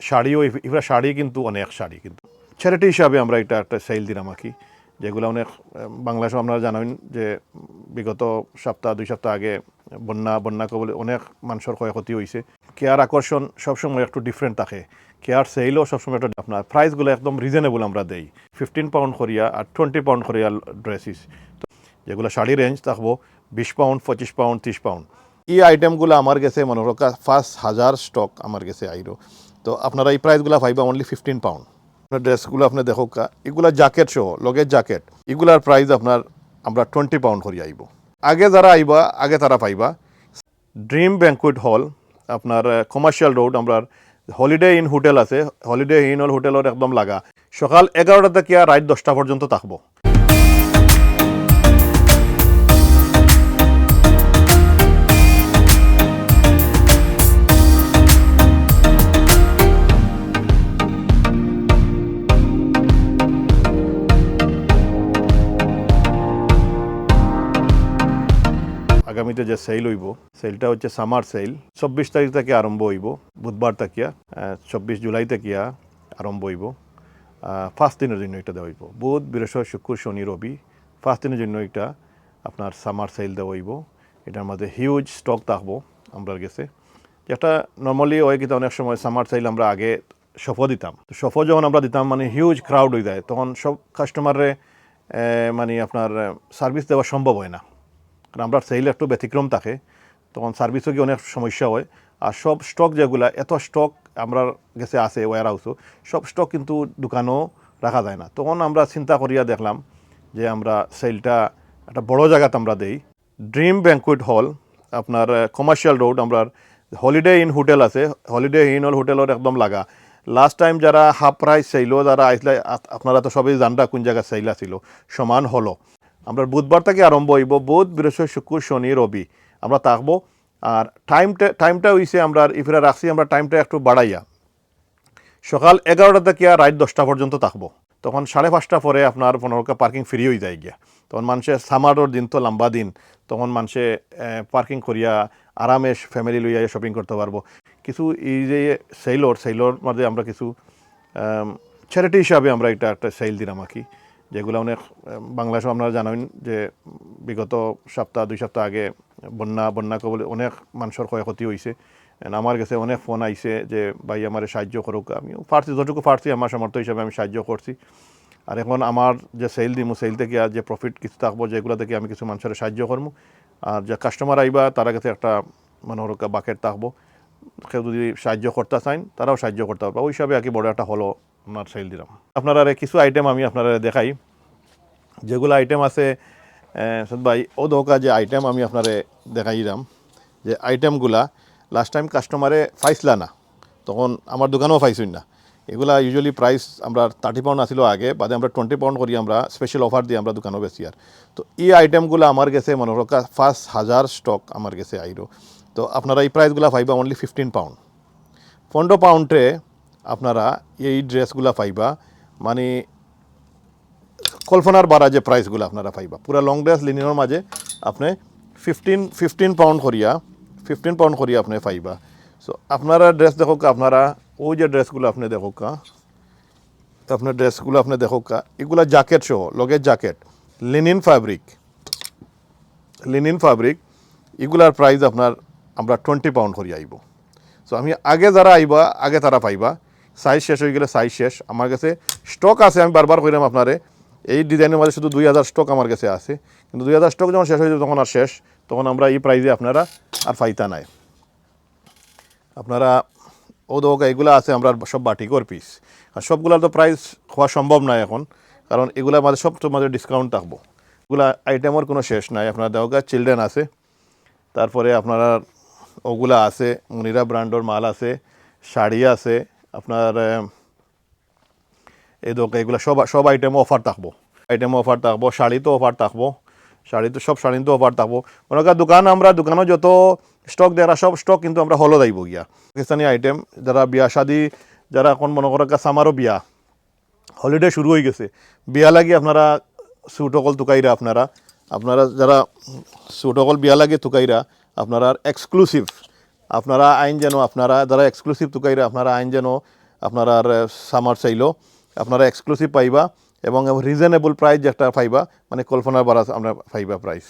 শাড়িও এগুলো শাড়ি কিন্তু অনেক শাড়ি কিন্তু। চ্যারিটি হিসাবে আমরা এটা একটা সেল দিলাম আর কি যেগুলো অনেক বাংলাদেশে আপনারা জানেন যে বিগত সপ্তাহ, দুই সপ্তাহ আগে বন্যা বন্যা কবলে অনেক মানুষের ক্ষয়ক্ষতি হয়েছে কেয়ার আকর্ষণ সবসময় একটু ডিফারেন্ট থাকে। কেয়ার সেলও সবসময় একটা আপনার প্রাইসগুলো একদম রিজনেবল আমরা দেই। ফিফটিন পাউন্ড করিয়া আর টোয়েন্টি পাউন্ড করিয়া ড্রেসিস যেগুলো শাড়ি রেঞ্জ থাকব, বিশ পাউন্ড পঁচিশ পাউন্ড ত্রিশ পাউন্ড এই আইটেমগুলো আমার গেছে মনে রকা ফার্স্ট হাজার স্টক আমার গেছে আইরো তো আপনারা এই প্রাইসগুলো পাইবা অনলি ফিফটিন পাউন্ড আপনার ড্রেসগুলো আপনি দেখো এগুলা জ্যাকেট সহ লগের জ্যাকেট এগুলার প্রাইস আপনার আমরা টোয়েন্টি পাউন্ড করে আইব। আগে যারা আইবা, আগে তারা পাইবা। ড্রিম ব্যাঙ্কুয়েট হল আপনার কমার্শিয়াল রোড আমরা হলিডে ইন হোটেল আছে। হলিডে ইন হল একদম লাগা। সকাল এগারোটা থেকে রাত দশটা পর্যন্ত থাকব। আগামীতে যে সেল হইব সেলটা হচ্ছে সামার সেল চব্বিশ তারিখ থেকে আরম্ভ হইব, বুধবার তাকিয়া চব্বিশ জুলাই তাকিয়া আরম্ভ হইব। ফার্স্ট দিনের জন্য এটা দেওয়া হইব। বুধ, বৃহস্পতি, শুক্র, শনি, রবি ফার্স্ট দিনের জন্য এটা আপনার সামার সেল দেওয়া হইব। এটার মধ্যে হিউজ স্টক থাকব আমরা গেছে যেটা নর্মালি হয় কিন্তু অনেক সময় সামার সেল আমরা আগে সফো দিতাম। তো সফো যখন আমরা দিতাম মানে হিউজ ক্রাউড হয়ে যায়, তখন সব কাস্টমারে মানে আপনার সার্ভিস দেওয়া সম্ভব হয় না। কারণ আমরা সেল একটু ব্যতিক্রম থাকে, তখন সার্ভিসও কি অনেক সমস্যা হয়। আর সব স্টক যেগুলা, এত স্টক আমরা গেছে আছে ওয়ার হাউসও সব স্টক কিন্তু দোকানও রাখা যায় না। তখন আমরা চিন্তা করিয়া দেখলাম যে আমরা সেলটা একটা বড় জায়গাতে আমরা দেই। ড্রিম ব্যাঙ্কুয়েট হল আপনার কমার্শিয়াল রোড আমরা হলিডে ইন হোটেল আছে। হলিডে ইন হল হোটেলের একদম লাগা। লাস্ট টাইম যারা হাফ প্রাইস চাইলো যারা আইসলে আপনারা তো সবাই জানটা কোন জায়গায় চাইল আছিল, সমান হলো। আমরা বুধবার থেকে আরম্ভ হইব, বুধ, বৃহস্পতি, শুক্র, শনি, রবি। আমরা থাকব, আর টাইমটা টাইমটা হইছে আমরা ইফিরা রাখছি, আমরা টাইমটা একটু বাড়াইয়া। সকাল এগারোটা থেকে আর রাত দশটা পর্যন্ত থাকব। তখন সাড়ে পাঁচটা পরে আপনার পনেরোটা পার্কিং ফ্রি হয়ে যায় গিয়া। তখন মানুষের সামারোর দিন তো লম্বা দিন। তখন মানুষে পার্কিং করিয়া আরামে ফ্যামিলি লইয়া শপিং করতে পারব। কিছু এই যে সেলর সেলর মধ্যে আমরা কিছু চ্যারিটি হিসাবে আমরা এটা একটা সেল দিলাম আর কি। যেগুলো অনেক আহ, বাংলাদেশে আপনারা জানেন যে বিগত সপ্তাহ দুই সপ্তাহ আগে বন্যা বন্যা কবলে অনেক মানুষের ক্ষয়ক্ষতি হয়েছে আমার কাছে অনেক ফোন আইছে যে ভাই আমার সাহায্য করুক। আমি ফার্সি যতটুকু ফার্সি আমার সামর্থ্য হিসাবে আমি সাহায্য করছি। আর এখন আমার যে সেল দিমু সেল থেকে আর যে প্রফিট কিছু থাকব যেগুলো থেকে আমি কিছু মানুষের সাহায্য করব আর যে কাস্টমার আইবা তারা কাছে একটা মনোরকা বাকেট থাকব। কেউ যদি সাহায্য করতে চান তারাও সাহায্য করতে পারবে। ওই হিসাবে আর কি বড় একটা হলো আপনার সেল দিলাম। আপনারা কিছু আইটেম আমি আপনারা দেখাই। যেগুলো আইটেম আছে ভাই ও দোকা যে আইটেম আমি আপনারে দেখাই দিলাম যে আইটেমগুলা লাস্ট টাইম কাস্টমারে পাইছিলা না, তখন আমার দোকানেও পাইছই না। এগুলা ইউজুয়ালি প্রাইস আমরা থার্টি পাউন্ড আসিল আগে, বাদে আমরা টোয়েন্টি পাউন্ড করি আমরা স্পেশাল অফার দিয়ে আমরা দোকানও বেশি আর। তো এই আইটেমগুলো আমার গেছে মনে রকা ফার্স্ট হাজার স্টক আমার গেছে আইরো তো আপনারা এই প্রাইসগুলো পাইবা অনলি ফিফটিন পাউন্ড পনেরো পাউন্ডে আপনারা এই ড্রেসগুলা পাইবা মানে কল্পনার বাড়া যে প্রাইসগুলো আপনারা পাইবা। পুরা লং ড্রেস লিনিয়র মাঝে আপনি ফিফটিন ফিফটিন পাউন্ড করিয়া ফিফটিন পাউন্ড করিয়া আপনি পাইবা। সো আপনারা ড্রেস দেখো আপনারা ওই যে ড্রেসগুলো আপনি দেখো তো আপনার ড্রেসগুলো আপনি দেখো এগুলা জ্যাকেট সহ লগের jacket linen fabric linen fabric এগুলার প্রাইস আপনার আমরা টোয়েন্টি পাউন্ড করি আইব। সো আমি আগে যারা আইবা, আগে তারা পাইবা। সাইজ শেষ হয়ে গেলে সাইজ শেষ। আমার কাছে স্টক আছে, আমি বারবার কইলাম আপনারে, এই ডিজাইনের মধ্যে শুধু দুই হাজার স্টক আমার কাছে আছে। কিন্তু দুই হাজার স্টক যখন শেষ হয়ে যাবে, তখন আর শেষ, তখন আমরা এই প্রাইজে আপনারা আর ফাইতা নাই। আপনারা ও দোকা, এগুলো আছে, আমরা সব বাটিকর পিস আর সবগুলোর তো প্রাইস হওয়া সম্ভব নয় এখন, কারণ এগুলোর মাঝে সব তো মাঝে ডিসকাউন্ট থাকব। এগুলো আইটেমের কোনো শেষ নাই। আপনার দেওয়া চিলড্রেন আছে, তারপরে আপনারা ওগুলা আছে, মুনিরা ব্র্যান্ডর মাল আছে, শাড়ি আছে আপনার এই দোকান, এগুলো সব সব আইটেমও অফার থাকব। আইটেমও অফার থাকব শাড়িতেও অফার থাকব, শাড়িতে সব শাড়িতেও অফার থাকব। মনে করেন দোকান আমরা, দোকানও যত স্টক দেওয়া সব স্টক কিন্তু আমরা হলো যাইব গিয়া। পাকিস্তানি আইটেম যারা বিয়া শাদি, যারা এখন মনে করেন সামারও বিয়া হলিডে শুরু হয়ে গেছে, বিয়া লাগি আপনারা স্যুট অকল তুকাইরা আপনারা আপনারা যারা স্যুট অকল বিয়া লাগে তুকাইরা আপনারা এক্সক্লুসিভ আপনারা আইন যেন আপনারা, যারা এক্সক্লুসিভ তুকাইরা আপনারা আইন যেন আপনারা সামার চাইল, আপনারা এক্সক্লুসিভ পাইবা এবং রিজনেবল প্রাইস একটা পাইবা মানে কল্পনার বাড়া আমরা পাইবা প্রাইস